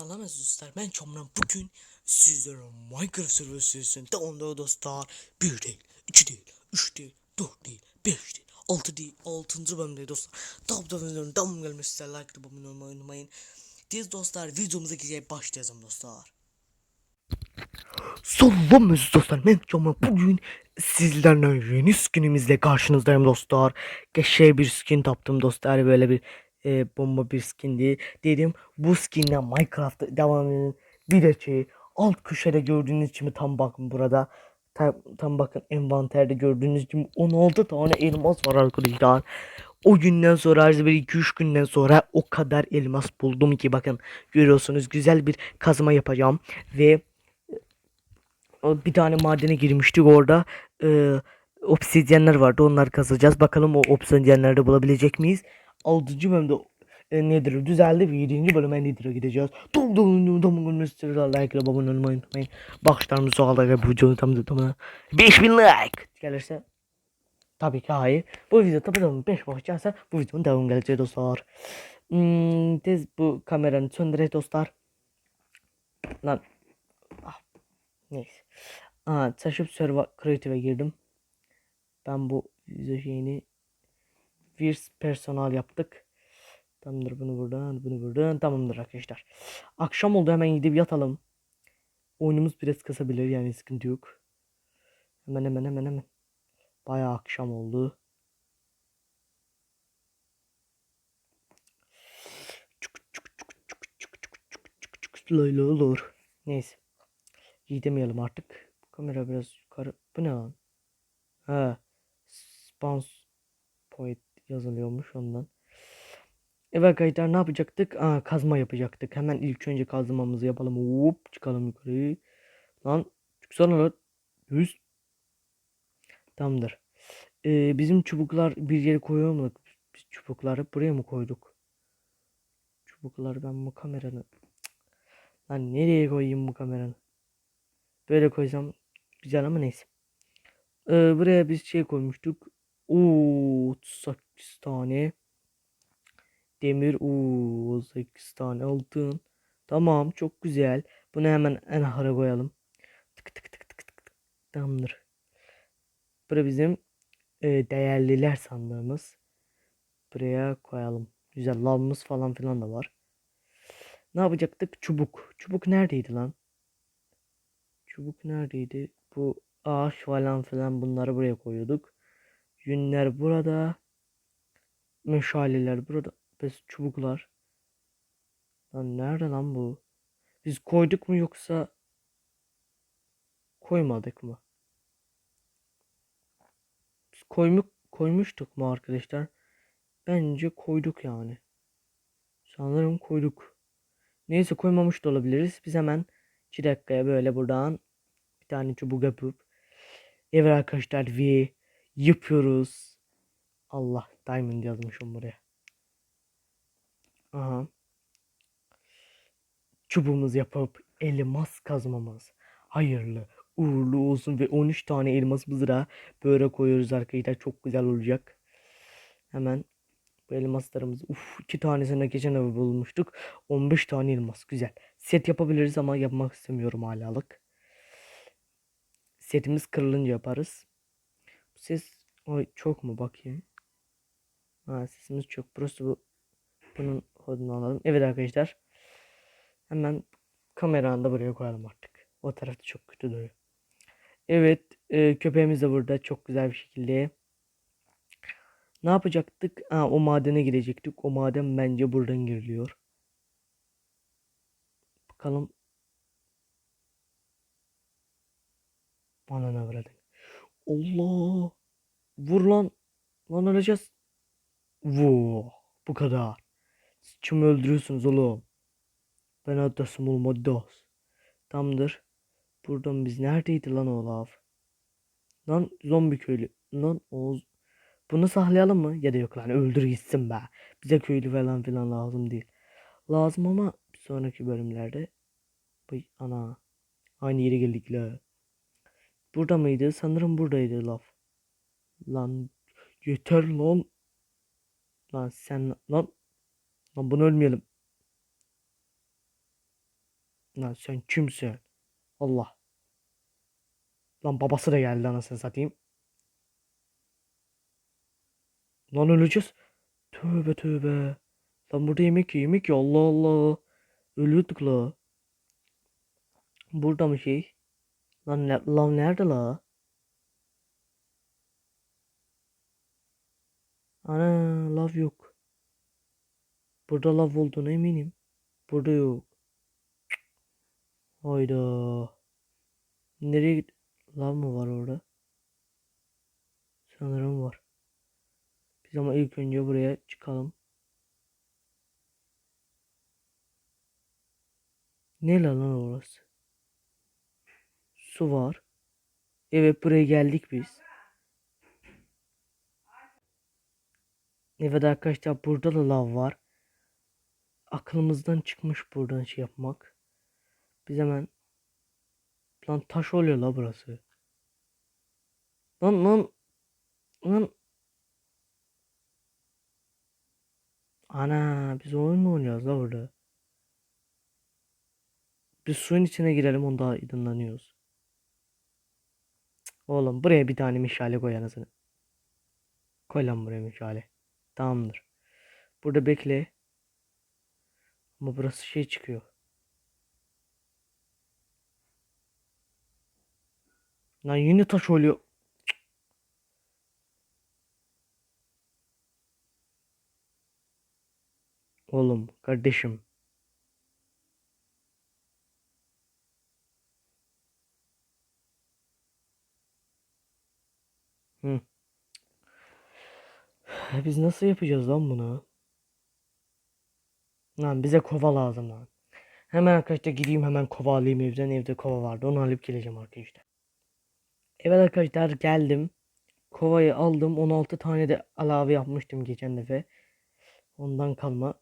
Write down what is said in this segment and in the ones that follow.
Salamaz dostlar. Ben Çamran bugün sizlere Minecraft server serisinde onda dostlar 1 değil 2 değil 3 değil 4 değil 5 değil 6 değil 6. bölümde dostlar. Tabi da videonun devamı gelmesi like atıp abone olmayı unutmayın. Diz dostlar videomuza gireceğe başlayalım dostlar. Salamaz dostlar. Ben Çamran bugün sizlerle yeni skinimizle karşınızdayım dostlar. Geçe bir skin taptım dostlar. Böyle bir e, bomba bir skindi. Dedim bu skinle Minecraft'ta devam edelim. Bir de şey alt köşede gördüğünüz gibi tam bakın burada. Tam, tam bakın envanterde gördüğünüz gibi 16 tane elmas var arkadaşlar. O günden sonra her bir 2-3 günden sonra o kadar elmas buldum ki bakın görüyorsunuz güzel bir kazma yapacağım ve o bir tane madene girmiştik orada e, obsidyenler vardı onları kazacağız bakalım o obsidyenleri bulabilecek miyiz 6. bölümde e, nedir düzeldi ve 7. bölüme nedir'e gideceğiz. Dum dum dum dum dum like ile abone olmayı unutmayın. Bakışlarımız sağda ve bu videonun tam tamına 5000 like gelirse tabii ki hayır. Bu video tabii tamam 5 bakış gelirse bu videonun devamı gelecek dostlar. Hmm, tez bu kameranı söndürek dostlar. Lan ah, neyse. Aa, taşıp server creative'e girdim. Ben bu video şeyini Virs personal yaptık. Tamamdır bunu buradan bunu buradan tamamdır arkadaşlar. Akşam oldu hemen gidip yatalım. Oyunumuz biraz kasabilir yani sıkıntı yok. Hemen hemen hemen hemen. Bayağı akşam oldu. Lay olur. Neyse. Gidemeyelim artık. Bu kamera biraz yukarı. Bu ne lan? Ha. Spans point yazılıyormuş ondan. Evet arkadaşlar ne yapacaktık? Aa, kazma yapacaktık. Hemen ilk önce kazmamızı yapalım. Hop çıkalım yukarı. Lan çıksana lan. Yüz. Tamamdır. Ee, bizim çubuklar bir yere koyuyor mu? Biz çubukları buraya mı koyduk? Çubuklar ben bu kameranı. Lan nereye koyayım bu kameranı? Böyle koysam güzel ama neyse. Ee, buraya biz şey koymuştuk. Oo 38 tane demir. Oo 8 tane altın. Tamam çok güzel. Bunu hemen en ahıra koyalım. Tık tık tık tık tık. tık. Tamamdır. Buraya bizim e, değerliler sandığımız. Buraya koyalım. Güzel lavımız falan filan da var. Ne yapacaktık? Çubuk. Çubuk neredeydi lan? Çubuk neredeydi? Bu ağaç falan filan bunları buraya koyuyorduk. Yünler burada. Meşaleler burada. Biz çubuklar. Lan nerede lan bu? Biz koyduk mu yoksa koymadık mı? Biz koymuk koymuştuk mu arkadaşlar? Bence koyduk yani. Sanırım koyduk. Neyse koymamış da olabiliriz. Biz hemen 2 dakikaya böyle buradan bir tane çubuk yapıp evet arkadaşlar ve yapıyoruz. Allah diamond yazmışım buraya. Aha. Çubuğumuz yapıp elmas kazmamız. Hayırlı uğurlu olsun ve 13 tane elmas mızrağı böyle koyuyoruz arkadaşlar. Çok güzel olacak. Hemen bu elmaslarımızı uf iki tanesine geçen hafta bulmuştuk. 15 tane elmas güzel. Set yapabiliriz ama yapmak istemiyorum halalık. Setimiz kırılınca yaparız. Ses Ay çok mu bakayım. Ha sesimiz çok. Burası bu. Bunun kodunu alalım. Evet arkadaşlar. Hemen kameranı da buraya koyalım artık. O tarafta çok kötü duruyor. Evet. E, köpeğimiz de burada. Çok güzel bir şekilde. Ne yapacaktık? Ha, o madene girecektik. O maden bence buradan giriliyor. Bakalım. Bana ne bırakın. Allah. Vur lan. Lan öleceğiz. Vuu. Bu kadar. Siz kimi öldürüyorsunuz oğlum? Ben adasım olmadı. Tamdır. Buradan biz neredeydi lan o lav? Lan zombi köylü. Lan Oğuz. Bunu sahlayalım mı? Ya da yok lan öldür gitsin be. Bize köylü falan filan lazım değil. Lazım ama bir sonraki bölümlerde. Bay ana. Aynı yere geldik la. Burada mıydı? Sanırım buradaydı laf. Lan yeter lan. Lan sen lan. Lan bunu ölmeyelim. Lan sen kimsin? Allah. Lan babası da geldi anasını satayım. Lan öleceğiz. Tövbe tövbe. Lan burada yemek ye yemek ye Allah Allah. Ölüyorduk la. Burada mı şey? Lan, lan nerede la? Ana lav yok. Burada lav olduğuna eminim. Burada yok. Hayda. Nereye git? Lav mı var orada? Sanırım var. Biz ama ilk önce buraya çıkalım. Ne lan orası? Su var. Evet buraya geldik biz. Evet arkadaşlar burada da lav var. Aklımızdan çıkmış buradan şey yapmak. Biz hemen lan taş oluyor la burası. Lan lan lan Ana biz oyun mu oynuyoruz la burada? Biz suyun içine girelim onda aydınlanıyoruz. Oğlum buraya bir tane meşale koy anasını. Koy lan buraya meşale. Tamamdır. Burada bekle. Ama burası şey çıkıyor. Lan yine taş oluyor. Oğlum kardeşim. Hı. Biz nasıl yapacağız lan bunu? Lan bize kova lazım lan. Hemen arkadaşlar gideyim hemen kova alayım evden. Evde kova vardı. Onu alıp geleceğim arkadaşlar. Evet arkadaşlar geldim. Kovayı aldım. 16 tane de alave yapmıştım geçen defa. Ondan kalma.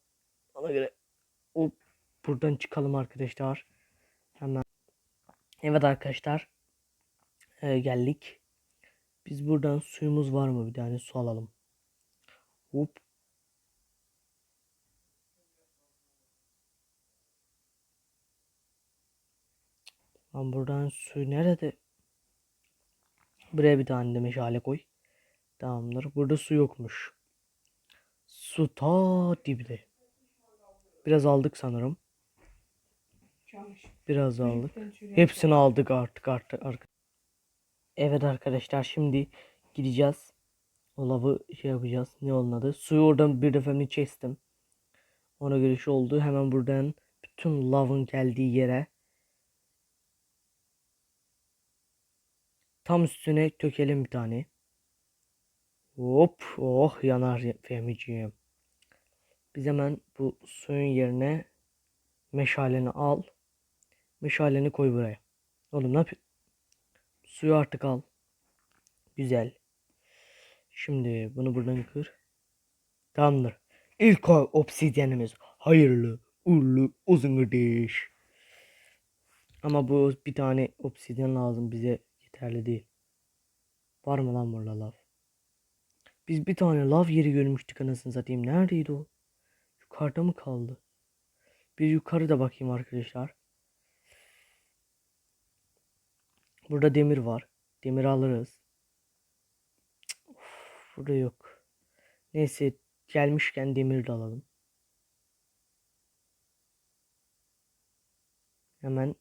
Ona göre o buradan çıkalım arkadaşlar. Hemen. Evet arkadaşlar. Ee, geldik. Biz buradan suyumuz var mı? Bir tane su alalım. Hop. Lan buradan su nerede? Buraya bir tane de meşale koy. Tamamdır. Burada su yokmuş. Su ta dibde. Biraz aldık sanırım. Biraz aldık. Hepsini aldık artık artık. artık. Evet arkadaşlar şimdi gideceğiz. O şey yapacağız. Ne onun adı? Suyu oradan bir defamını kestim. Ona göre şey oldu. Hemen buradan bütün lavın geldiği yere tam üstüne tökelim bir tane. Hop oh yanar Fehmiciğim. Biz hemen bu suyun yerine meşaleni al. Meşaleni koy buraya. Oğlum ne yapıyorsun? Suyu artık al. Güzel. Şimdi bunu buradan kır. Tamamdır. İlk obsidyenimiz. Hayırlı, uğurlu, uzun kardeş. Ama bu bir tane obsidyen lazım bize yeterli değil. Var mı lan burada lav? Biz bir tane lav yeri görmüştük anasını satayım. Neredeydi o? Yukarıda mı kaldı? Bir yukarı da bakayım arkadaşlar. Burada demir var. Demir alırız. Burada yok. Neyse gelmişken demir de alalım. Hemen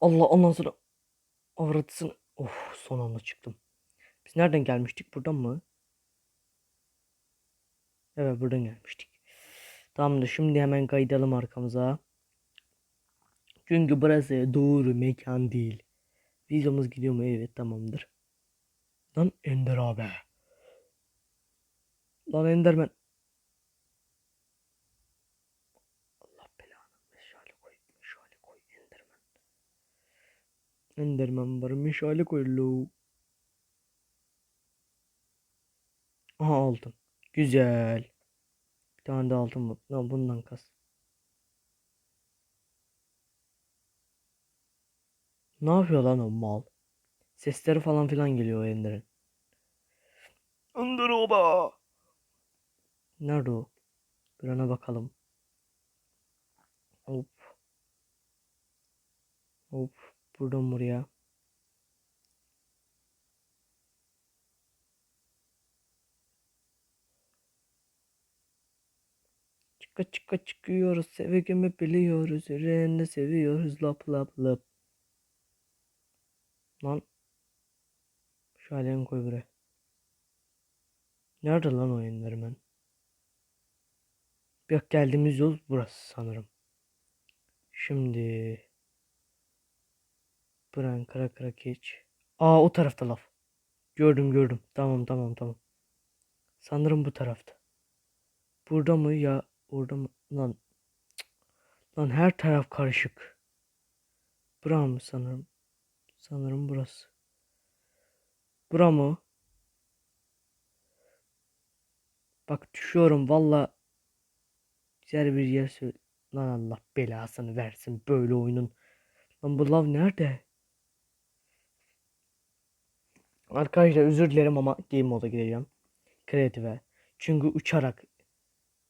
Allah ondan sonra avratısını of son anda çıktım. Biz nereden gelmiştik? Buradan mı? Evet buradan gelmiştik. Tamamdır şimdi hemen kaydalım arkamıza. Çünkü burası doğru mekan değil. Videomuz gidiyor mu? Evet tamamdır. Lan Ender abi. Lan Enderman. Allah belanı. Meşale koy. Meşale koy. Enderman. Enderman var. Meşale koy lo. Aha altın. Güzel. Bir tane de altın bu. Lan bundan kas. Ne yapıyor lan o mal? Sesleri falan filan geliyor o Ender'in. Ender oba. Nerede o? Bir bakalım. Hop. Hop. Buradan buraya. Çıka çıka çıkıyoruz. Sevgimi biliyoruz. Yüreğinde seviyoruz. Lap lap lap. Lan. Şu alemi koy buraya. Nerede lan o Enderman? Bak geldiğimiz yol burası sanırım. Şimdi. Bırak kara kara geç. Aa o tarafta laf. Gördüm gördüm. Tamam tamam tamam. Sanırım bu tarafta. Burada mı ya orada mı? Lan. Lan her taraf karışık. Bura mı sanırım? Sanırım burası. Bura mı? Bak düşüyorum valla. Güzel bir yer söyle. Lan Allah belasını versin böyle oyunun. Lan bu lav nerede? Arkadaşlar özür dilerim ama game moda gireceğim. Kreatif'e. Çünkü uçarak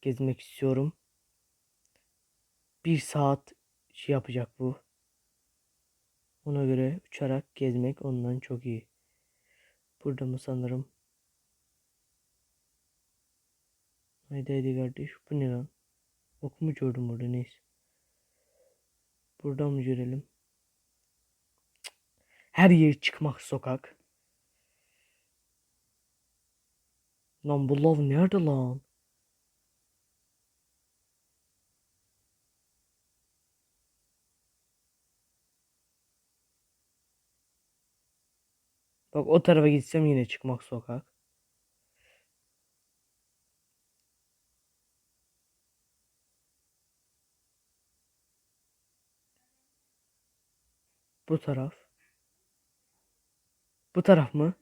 gezmek istiyorum. Bir saat şey yapacak bu. Ona göre uçarak gezmek ondan çok iyi. Burada mı sanırım? Haydi haydi kardeş. Bu ne lan? Ok mu gördüm burada neyse. Buradan mı görelim? Her yer çıkmak sokak. Lan bu lav nerede lan? Bak o tarafa gitsem yine çıkmak sokak. Bu taraf. Bu taraf mı?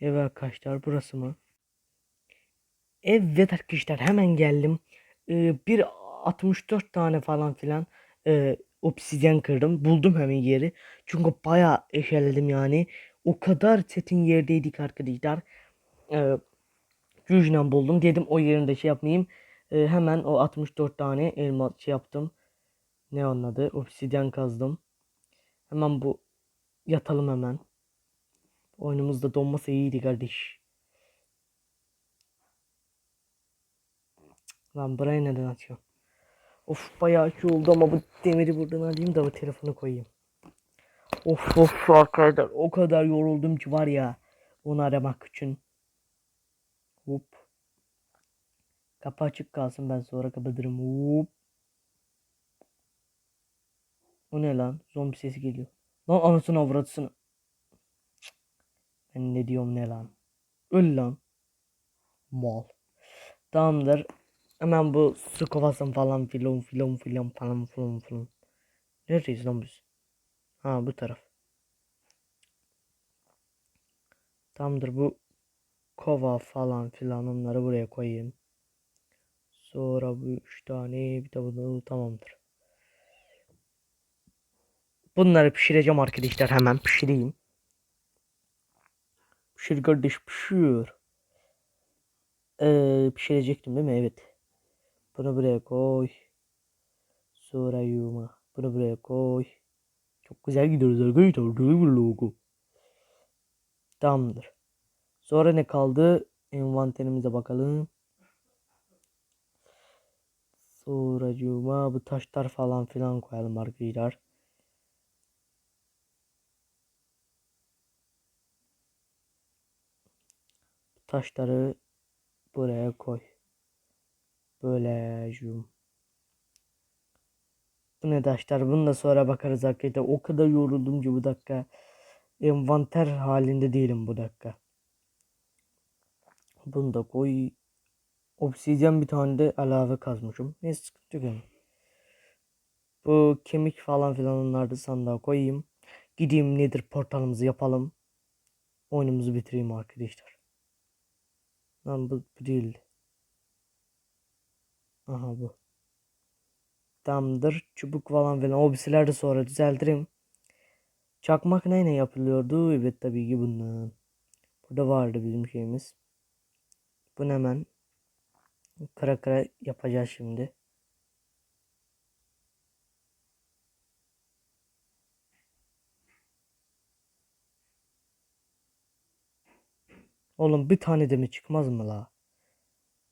Evet arkadaşlar burası mı? Evet arkadaşlar hemen geldim. Ee, bir 64 tane falan filan e, obsidyen kırdım. Buldum hemen yeri. Çünkü bayağı eşeledim yani. O kadar setin yerdeydik arkadaşlar. Ee, buldum. Dedim o yerinde şey yapmayayım. Ee, hemen o 64 tane elma şey yaptım. Ne onun adı? Obsidyen kazdım. Hemen bu yatalım hemen. Oyunumuzda donmasa iyiydi kardeş. Lan buraya neden atıyor? Of bayağı şey oldu ama bu demiri buradan alayım da bu telefonu koyayım. Of of arkadaşlar o kadar yoruldum ki var ya onu aramak için. Hop. Kapı açık kalsın ben sonra kapatırım. Hop. O ne lan? Zombi sesi geliyor. Lan anasını avratısını. Ben ne diyorum ne lan? Öl lan. Mal. Tamamdır. Hemen bu su kovasın falan filan filan filan falan filan filan. Neredeyiz lan biz? Ha bu taraf. Tamamdır bu kova falan filan onları buraya koyayım. Sonra bu üç tane bir de bunu tamamdır. Bunları pişireceğim arkadaşlar hemen pişireyim. Pişir kardeş pişir. Ee, pişirecektim değil mi? Evet. Bunu buraya koy. Sonra yuma. Bunu buraya koy. Çok güzel gidiyoruz arkadaşlar. Değil mi logo? Tamamdır. Sonra ne kaldı? Envanterimize bakalım. Sonra yuma. Bu taşlar falan filan koyalım arkadaşlar. Taşları buraya koy. Böyle zoom. Bu ne taşlar? Bunu da sonra bakarız arkadaşlar. O kadar yoruldum ki bu dakika. Envanter halinde değilim bu dakika. Bunu da koy. Obsidyen bir tane de alave kazmışım. Ne sıkıntı yok. Bu kemik falan filan onları sandığa koyayım. Gideyim nedir portalımızı yapalım. Oyunumuzu bitireyim arkadaşlar. Lan bu, değildi. Aha bu. Tamamdır. Çubuk falan filan. O bilsiler de sonra düzeltirim. Çakmak neyle yapılıyordu? Evet tabii ki bundan. Burada vardı bizim şeyimiz. Bunu hemen kara kara yapacağız şimdi. Oğlum bir tane de mi çıkmaz mı la?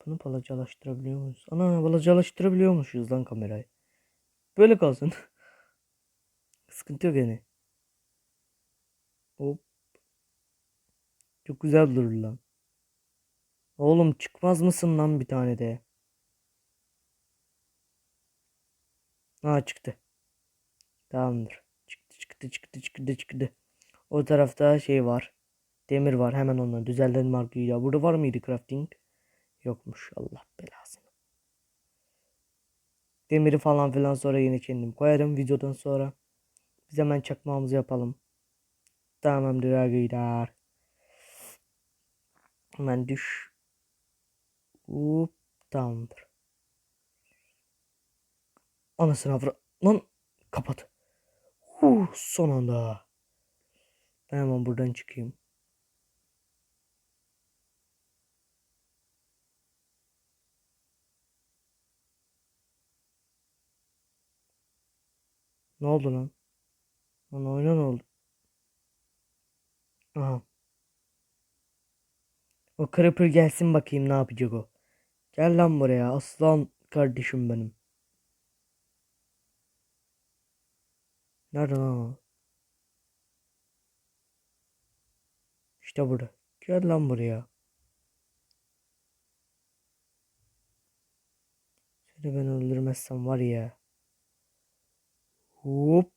Bunu balacalaştırabiliyor muyuz? Ana balacalaştırabiliyormuşuz lan kamerayı. Böyle kalsın. Sıkıntı yok yani. Hop. Çok güzel durur lan. Oğlum çıkmaz mısın lan bir tane de? Ha çıktı. Tamamdır. Çıktı çıktı çıktı çıktı çıktı. O tarafta şey var. Demir var. Hemen ondan düzeltelim markayı ya. Burada var mıydı crafting? Yokmuş. Allah belasını. Demiri falan filan sonra yine kendim koyarım videodan sonra. Biz hemen çakmağımızı yapalım. Tamamdır arkadaşlar. Hemen düş. Hop tamamdır. Anasını avra... Lan kapat. Huh, son anda. Ben hemen buradan çıkayım. Ne oldu lan? Lan oyuna ne oldu? Aha. O Creeper gelsin bakayım ne yapacak o. Gel lan buraya aslan kardeşim benim. Nerede lan o? İşte burada. Gel lan buraya. Seni ben öldürmezsem var ya. Hop.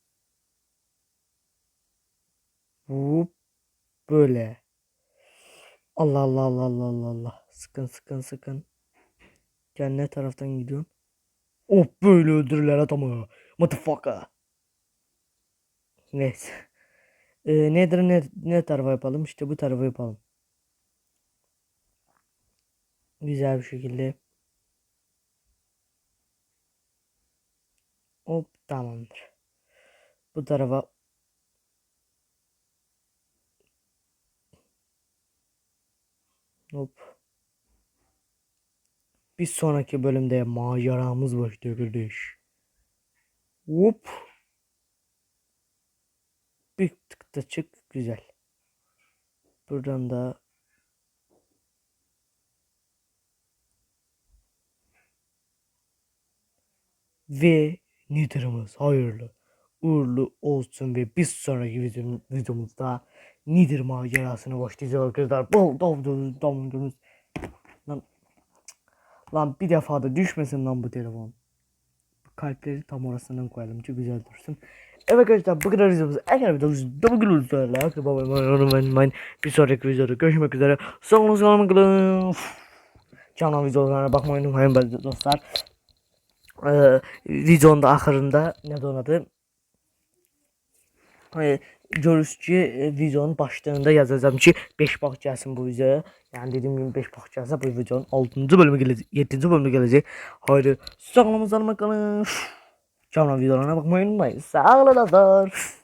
Hop. Böyle. Allah Allah Allah Allah Allah Allah. Sıkın sıkın sıkın. Ne taraftan gidiyorsun? Oh böyle öldürürler adamı. Motherfucker. Neyse. Ee, nedir ne, ne tarafa yapalım? İşte bu tarafa yapalım. Güzel bir şekilde. Hop tamamdır. Bu tarafa Hop. Bir sonraki bölümde maceramız başlıyor kardeş. Hop. Bir tık da çık. Güzel. Buradan da ve Nidır'ımız hayırlı uğurlu olsun ve bir sonraki video, videomuzda Nidir macerasını başlayacağız arkadaşlar. Bol dovdunuz dovdunuz. Lan, lan bir defa da düşmesin lan bu telefon. Kalpleri tam orasından koyalım ki güzel dursun. Evet arkadaşlar bu kadar videomuz. Eğer videomuz da bugün olursa like, bir sonraki videoda görüşmek üzere. Sağ olun, sağ olun. Canlı videolarına bakmayı unutmayın dostlar. Ee, videonun da axırında ne donadı? Hani görüşçü e, videonun başlığında yazacağım ki 5 bax gəlsin bu videoya. Yəni dediyim gibi 5 bax gəlsə bu videonun 6-cı bölümü gələcək, 7-ci bölümü gələcək. Haydi sağlamız qalın. Canlı videolarına bakmayı unutmayın. Sağ olun dostlar.